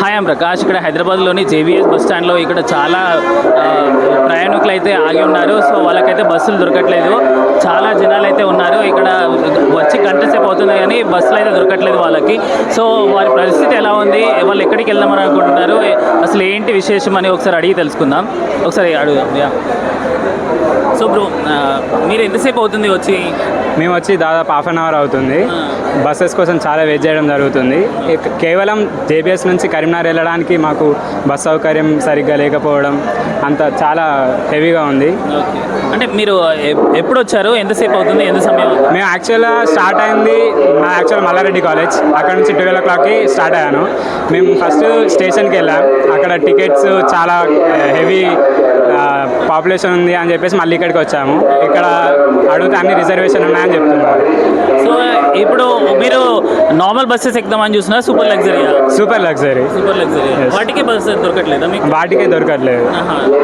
Hi I'm Prakash ఇక్కడ హైదరాబాద్లోని JBS bus స్టాండ్లో ఇక్కడ చాలా ప్రయాణికులు అయితే ఆగి ఉన్నారు. సో వాళ్ళకైతే బస్సులు దొరకట్లేదు. చాలా జనాలు అయితే ఉన్నారు. ఇక్కడ వచ్చి గంట సేపు అవుతుంది కానీ బస్సులు అయితే దొరకట్లేదు వాళ్ళకి. సో వారి పరిస్థితి ఎలా ఉంది? వాళ్ళు ఎక్కడికి వెళ్దామని అనుకుంటున్నారు? అసలు ఏంటి విశేషం అని ఒకసారి అడిగి తెలుసుకుందాం. ఒకసారి అడుగుదాం యా. సో బ్రో మీరు ఎంతసేపు అవుతుంది వచ్చి? మేము వచ్చి దాదాపు హాఫ్ అన్ అవర్ అవుతుంది. బస్సెస్ కోసం చాలా వెయిట్ చేయడం జరుగుతుంది. కేవలం జేబీఎస్ నుంచి కరీంనగర్ వెళ్ళడానికి మాకు బస్ సౌకర్యం సరిగ్గా లేకపోవడం అంత చాలా హెవీగా ఉంది. అంటే మీరు ఎప్- ఎప్పుడు వచ్చారు? ఎంతసేపు అవుతుంది? ఎంత సమయం? మేము యాక్చువల్గా స్టార్ట్ అయింది నా యాక్చువల్ మల్లారెడ్డి కాలేజ్ అక్కడ నుంచి ట్వెల్వ్ ఓ క్లాక్కి స్టార్ట్ అయ్యాను. మేము ఫస్ట్ స్టేషన్కి వెళ్ళాం. అక్కడ టికెట్స్ చాలా హెవీ పాపులేషన్ ఉంది అని చెప్పేసి మళ్ళీ ఇక్కడికి వచ్చాము. ఇక్కడ అడిగితే అన్ని రిజర్వేషన్ ఉన్నాయని చెప్తున్నారు. సో ఇప్పుడు మీరు నార్మల్ బస్సెస్ ఎక్కుదామని చూసినా super luxury super luxury super luxury. వాటికి బస్సెస్ దొరకట్లేదా మీకు? వాటికే దొరకట్లేదు.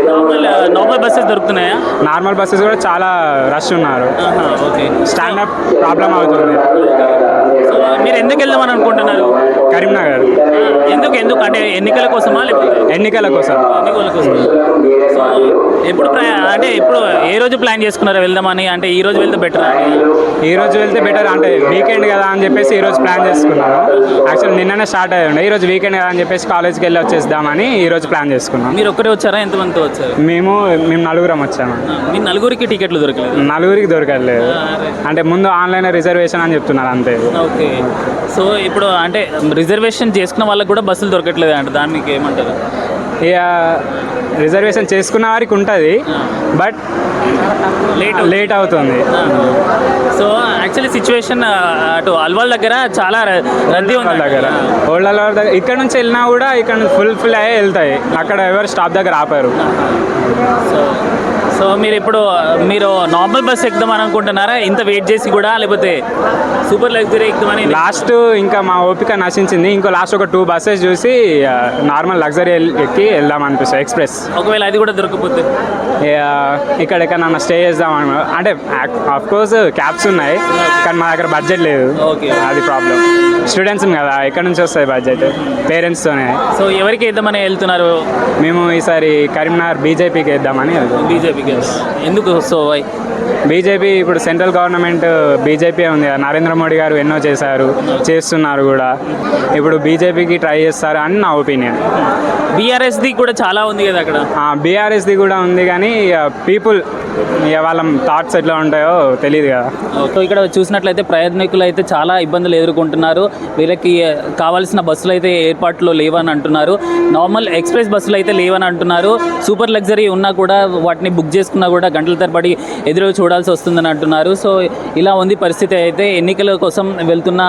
నార్మల్ నార్మల్ బస్సెస్ దొరుకుతున్నాయా? నార్మల్ బస్సెస్ కూడా చాలా రష్ ఉన్నారు. ఓకే స్టాండప్ ప్రాబ్లం అవుతుంది. సో మీరు ఎందుకు వెళ్దామని అనుకుంటున్నారు? కరీంనగర్ అంటే ఎన్నికల కోసమా ఎన్నికల కోసం. ఎన్నికల కోసం ఎప్పుడు అంటే ఎప్పుడు ఏ రోజు ప్లాన్ చేసుకున్నారా వెళ్దామని? అంటే ఈ రోజు వెళ్తే బెటర్? ఈ రోజు వెళ్తే బెటర్ అంటే వీకెండ్ కదా అని చెప్పేసి ఈ రోజు ప్లాన్ చేసుకున్నాము యాక్చువల్ నిన్ననే స్టార్ట్ అయ్యి ఉండే. ఈ రోజు వీకెండ్ కదా అని చెప్పేసి కాలేజ్కి వెళ్ళి వచ్చేద్దామని ఈ రోజు ప్లాన్ చేసుకున్నాం. మీరు ఒక్కరే వచ్చారా? ఎంతమందితో వచ్చారు? మేము మేము నలుగురం వచ్చాము. మీ నలుగురికి టికెట్లు దొరకలేదు. నలుగురికి దొరకట్లేదు. అంటే ముందు ఆన్లైన్ రిజర్వేషన్ అని చెప్తున్నారు అంతే. ఓకే. సో ఇప్పుడు అంటే రిజర్వేషన్ చేసుకున్న వాళ్ళకి కూడా బస్సులు దొరకట్లేదు అంటే దానికి ఏమంటారు? ఇక రిజర్వేషన్ చేసుకున్న వారికి ఉంటుంది బట్ లేట్ లేట్ అవుతుంది. సో యాక్చువల్లీ సిచ్యువేషన్ అటు అల్వాల్ దగ్గర చాలా రద్దీ ఉంది. దగ్గర. ఓల్డ్ వాళ్ళ దగ్గర. ఇక్కడ నుంచి వెళ్ళినా కూడా ఇక్కడ ఫుల్ ఫుల్ అయ్యే వెళ్తాయి. అక్కడ ఎవరు స్టాప్ దగ్గర ఆపారు. సో సో మీరు ఇప్పుడు మీరు నార్మల్ బస్ ఎక్కుదామని అనుకుంటున్నారా? ఇంత వెయిట్ చేసి కూడా లేకపోతే సూపర్ లగ్జరీ ఎక్కుదామని లాస్ట్ ఇంకా మా ఓపిక నశించింది. ఇంకో లాస్ట్ ఒక టూ బస్సెస్ చూసి నార్మల్ లగ్జరీ ఎక్కి వెళ్దాం అనిపిస్తుంది ఎక్స్ప్రెస్. ఒకవేళ అది కూడా దొరకకపోతే ఇక్కడ ఎక్కడన్నా స్టే చేద్దాం అను అంటే ఆఫ్ కోర్స్ క్యాబ్స్ ఉన్నాయి కానీ మా దగ్గర బడ్జెట్ లేదు. అది ప్రాబ్లం స్టూడెంట్స్ కదా ఎక్కడ నుంచి వస్తుంది బడ్జెట్ పేరెంట్స్తోనే సో ఎవరికి వేద్దామని వెళ్తున్నారు? మేము ఈసారి కరీంనగర్ బీజేపీకి వేద్దామని బీజేపీకి ఎందుకు సో వై బీజేపీ ఇప్పుడు సెంట్రల్ గవర్నమెంట్ బీజేపీ ఉంది కదా, నరేంద్ర మోడీ గారు ఎన్నో చేశారు చేస్తున్నారు కూడా. ఇప్పుడు బీజేపీకి ట్రై చేస్తారు అని నా ఒపీనియన్ బీఆర్ఎస్ది కూడా చాలా ఉంది కదా అక్కడ? బీఆర్ఎస్ది కూడా ఉంది కానీ పీపుల్ ఇక వాళ్ళ థాట్స్ ఎట్లా ఉంటాయో తెలియదు కదా. సో ఇక్కడ చూసినట్లయితే ప్రయాణికులు అయితే చాలా ఇబ్బందులు ఎదుర్కొంటున్నారు. వీళ్ళకి కావాల్సిన బస్సులు అయితే ఏర్పాట్లు లేవని అంటున్నారు. నార్మల్ ఎక్స్ప్రెస్ బస్సులు అయితే లేవని అంటున్నారు. సూపర్ లగ్జరీ ఉన్నా కూడా వాటిని బుక్ చేసుకున్నా కూడా గంటల తరబడి ఎదురు చూడాల్సి వస్తుందని అంటున్నారు. సో ఇలా ఉంది పరిస్థితి అయితే. ఎన్నికల కోసం వెళ్తున్న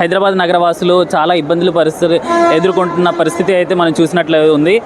హైదరాబాద్ నగరవాసులు చాలా ఇబ్బందులు పరిస్థితి ఎదుర్కొంటున్న పరిస్థితి అయితే మనం చూసినట్లు ఉంది.